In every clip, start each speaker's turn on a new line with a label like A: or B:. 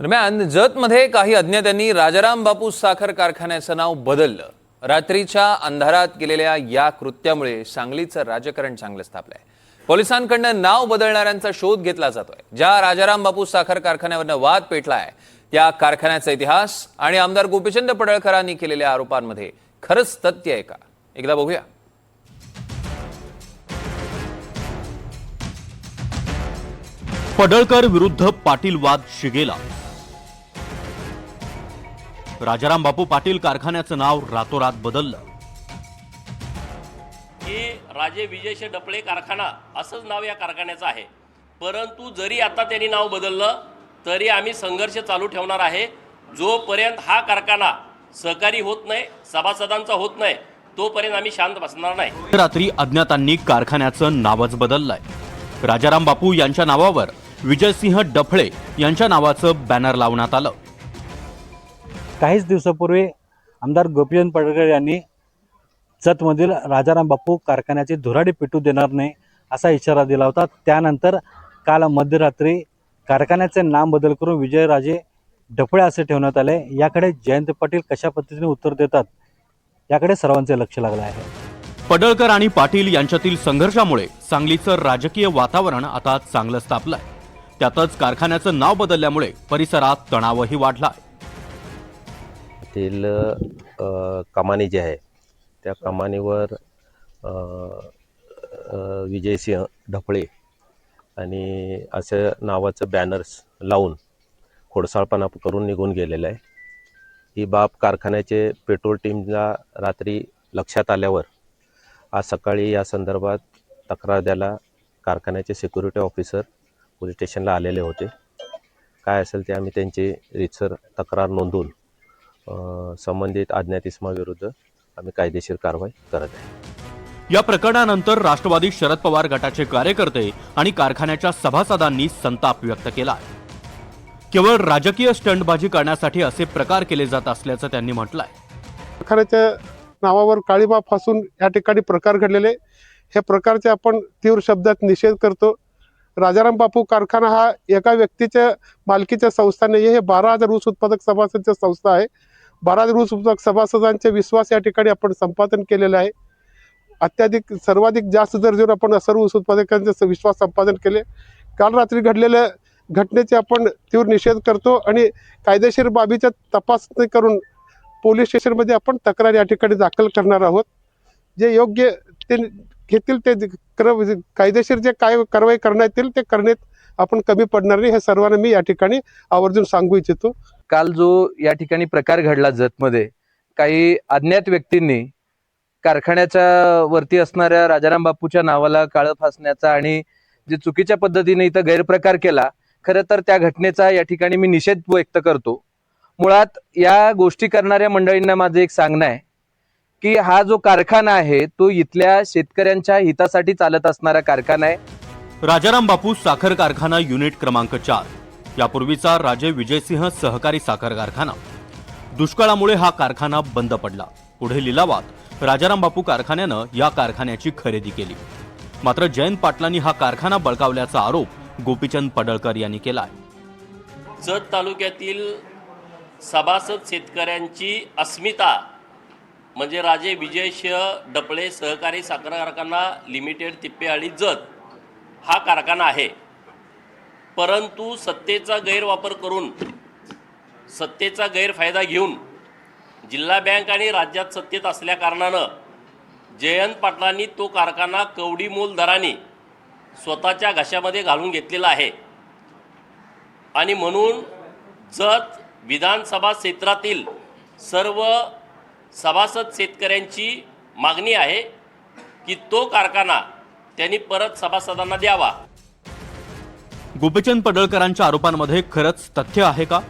A: दरम्यान जतमध्ये काही अज्ञात्यांनी राजाराम बापू साखर कारखान्याचं नाव बदललं. रात्रीच्या अंधारात केलेल्या या कृत्यामुळे सांगलीचं राजकारण चांगलं तापलंय पोलिसांकडनं नाव बदलणाऱ्यांचा शोध घेतला जातोय. ज्या राजाराम बापू साखर कारखान्यावरनं वाद पेटलाय त्या कारखान्याचा इतिहास आणि आमदार गोपीचंद पडळकरांनी केलेल्या आरोपांमध्ये खरंच तथ्य आहे का? एकदा बघूया.
B: पडळकर विरुद्ध पाटील वाद शिगेला. राजाराम बापू पाटील कारखान्याचं नाव रातोरात बदललं.
C: की राजे विजयशे डपळे कारखाना असंच नाव या कारखान्याचं आहे. परंतु जरी आता त्यांनी नाव बदललं तरी आम्ही संघर्ष चालू ठेवणार आहे. जोपर्यंत हा कारखाना सहकारी होत नाही सभासदांचा होत नाही तोपर्यंत आम्ही शांत बसणार नाही.
B: रात्री अज्ञातांनी कारखान्याचं नावच बदललंय. राजाराम बापू यांच्या नावावर विजयसिंह डफळे यांच्या नावाचं बॅनर लावण्यात आलं.
D: काहीच दिवसापूर्वी आमदार गोपीचंद पडळकर यांनी जतमधील राजाराम बापू कारखान्याची धुराडी पिटू देणार नाही असा इशारा दिला होता. त्यानंतर काल मध्यरात्री कारखान्याचे नाम बदल करून विजयराजे ढपळे असे ठेवण्यात आले. याकडे जयंत पाटील कशा पद्धतीने उत्तर देतात याकडे सर्वांचे लक्ष लागलं आहे.
B: पडळकर आणि पाटील यांच्यातील संघर्षामुळे सांगलीचं राजकीय वातावरण आता चांगलंच तापलंय त्यातच कारखान्याचं नाव बदलल्यामुळे परिसरात तणावही वाढलाय.
E: आहे अ, कमानी जी आहे त्या कमानीवर विजयसिंह ढपळे आणि असं नावाचं बॅनर्स लावून खोडसाळपणा करून निघून गेलेलं आहे. ही बाब कारखान्याचे पेट्रोल टीमला रात्री लक्षात आल्यावर आज सकाळी या संदर्भात तक्रार द्यायला कारखान्याचे सिक्युरिटी ऑफिसर पोलीस स्टेशनला आलेले होते. काय असेल ते आम्ही त्यांची रितसर तक्रार नोंदवून संबंधित अज्ञात इसमाविरुद्ध आम्ही कायदेशीर कारवाई करत आहे.
B: या प्रकरणानंतर राष्ट्रवादी शरद पवार गटाचे कार्यकर्ते आणि कारखान्याच्या सभासदांनी संताप व्यक्त केला. केवळ राजकीय स्टंटबाजी करण्यासाठी असे प्रकार केले जात असल्याचं त्यांनी म्हटलंय.
F: कारखान्याच्या नावावर काळीबा फासून या ठिकाणी प्रकार घडलेले. ह्या प्रकारचे आपण तीव्र शब्दात निषेध करतो. राजाराम बापू कारखाना हा एका व्यक्तीच्या मालकीच्या संस्था नाही हे बारा हजार ऊस उत्पादक सभासदच्या संस्था आहे. बारा दिवस ऊस सभासदांचे विश्वास या ठिकाणी आपण संपादन केलेला आहे. अत्याधिक सर्वाधिक जास्त दर्जेवर आपण सर्व ऊस उत्पादकांचे विश्वास संपादन केले काल रात्री घडलेल्या घटनेचे आपण तीव्र निषेध करतो आणि कायदेशीर बाबीच्या तपासणी करून पोलीस स्टेशनमध्ये आपण तक्रार या ठिकाणी दाखल करणार आहोत. जे योग्य ते घेतील ते कर कायदेशीर जे काय कारवाई करण्यात येईल ते करण्यात आपण कमी पडणार नाही हे सर्वांना मी या ठिकाणी आवर्जून सांगू इच्छितो.
G: काल जो या ठिकाणी प्रकार घडला जतमध्ये काही अज्ञात व्यक्तींनी कारखान्याच्या वरती असणाऱ्या राजाराम बापूच्या नावाला काळं फासण्याचा आणि जे चुकीच्या पद्धतीने इथं गैरप्रकार केला खरं तर त्या घटनेचा या ठिकाणी मी निषेध व्यक्त करतो. मुळात या गोष्टी करणाऱ्या मंडळींना माझं एक सांगणं आहे की हा जो कारखाना आहे तो इथल्या शेतकऱ्यांच्या हितासाठी चालत असणारा कारखाना आहे.
B: राजाराम बापू साखर कारखाना युनिट क्रमांक चार. यापूर्वीचा राजे विजयसिंह सहकारी साखर कारखाना. दुष्काळामुळे हा कारखाना बंद पडला. पुढे लिलावात राजाराम बापू कारखान्यानं या कारखान्याची खरेदी केली. मात्र जयंत पाटलांनी हा कारखाना बळकावल्याचा आरोप गोपीचंद पडळकर यांनी केला
C: जत तालुक्यातील सभासद शेतकऱ्यांची अस्मिता म्हणजे राजे विजयशय डपळे सहकारी साखर कारखाना लिमिटेड तिप्पेआळी जत हा कारखाना आहे. परंतु सत्तेचा गैरवापर करून सत्तेचा गैरफायदा घेऊन जिल्हा बँक आणि राज्यात सत्तेत असल्याकारणानं जयंत पाटलांनी तो कारखाना कवडी मोल दराने स्वतःच्या घशामध्ये घालून घेतलेला आहे. आणि म्हणून जत विधानसभा क्षेत्रातील सर्व सभासद शेतकऱ्यांची मागणी आहे की तो कारखाना त्यांनी परत सभासदांना द्यावा.
B: गोपीचंद पडळकरांच्या आरोपांमध्ये खरंच तथ्य आहे का?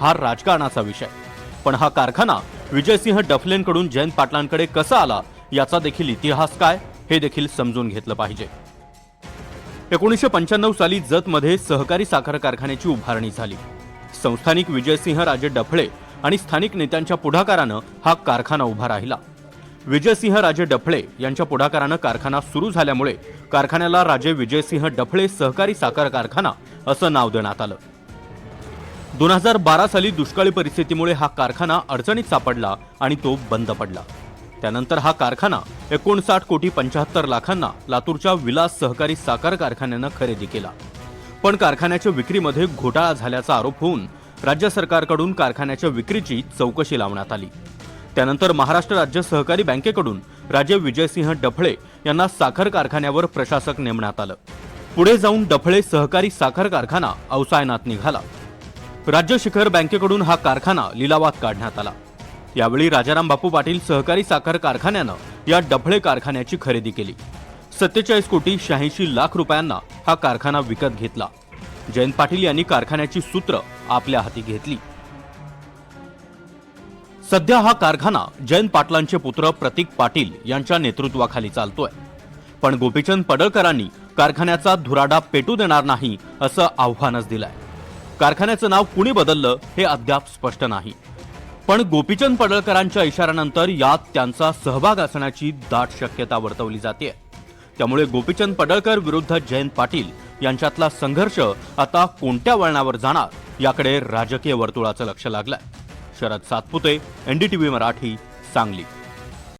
B: हा राजकारणाचा विषय. पण हा कारखाना विजयसिंह डफलेंकडून जयंत पाटलांकडे कसा आला याचा देखील इतिहास काय हे देखील समजून घेतलं पाहिजे. एकोणीसशे पंच्याण्णव साली जतमध्ये सहकारी साखर कारखान्याची उभारणी झाली. संस्थानिक विजयसिंह राजे डफळे आणि स्थानिक नेत्यांच्या पुढाकारानं हा कारखाना उभा राहिला. विजयसिंह राजे डफळे यांच्या पुढाकारानं कारखाना सुरू झाल्यामुळे कारखान्याला राजे विजयसिंह डफळे सहकारी साखर कारखाना असं नाव देण्यात आलं. दोन हजार बारा साली दुष्काळी परिस्थितीमुळे हा कारखाना अडचणीत सापडला आणि तो बंद पडला. त्यानंतर हा कारखाना एकोणसाठ कोटी पंच्याहत्तर लाखांना लातूरच्या विलास सहकारी साखर कारखान्यानं खरेदी केला. पण कारखान्याच्या विक्रीमध्ये घोटाळा झाल्याचा आरोप होऊन राज्य सरकारकडून कारखान्याच्या विक्रीची चौकशी लावण्यात आली. त्यानंतर महाराष्ट्र राज्य सहकारी बँकेकडून राजे विजयसिंह डफळे यांना साखर कारखान्यावर प्रशासक नेमण्यात आलं. पुढे जाऊन डफळे सहकारी साखर कारखाना अवसायनात निघाला. राज्य शिखर बँकेकडून हा कारखाना लिलावात काढण्यात आला. यावेळी राजाराम बापू पाटील सहकारी साखर कारखान्यानं या डफळे कारखान्याची खरेदी केली. सत्तेचाळीस कोटी शहाऐंशी लाख रुपयांना हा कारखाना विकत घेतला. जयंत पाटील यांनी कारखान्याची सूत्र आपल्या हाती घेतली. सध्या हा कारखाना जयंत पाटलांचे पुत्र प्रतीक पाटील यांच्या नेतृत्वाखाली चालतोय. पण गोपीचंद पडळकरांनी कारखान्याचा धुराडा पेटू देणार नाही असं आव्हानच दिलंय. कारखान्याचं नाव कुणी बदललं हे अद्याप स्पष्ट नाही. पण गोपीचंद पडळकरांच्या इशाऱ्यानंतर यात त्यांचा सहभाग असण्याची दाट शक्यता वर्तवली जाते त्यामुळे गोपीचंद पडळकर विरुद्ध जयंत पाटील यांच्यातला संघर्ष आता कोणत्या वळणावर जाणार याकडे राजकीय वर्तुळाचं लक्ष लागलंय. शरद सातपुते एनडीटीव्ही मराठी सांगली.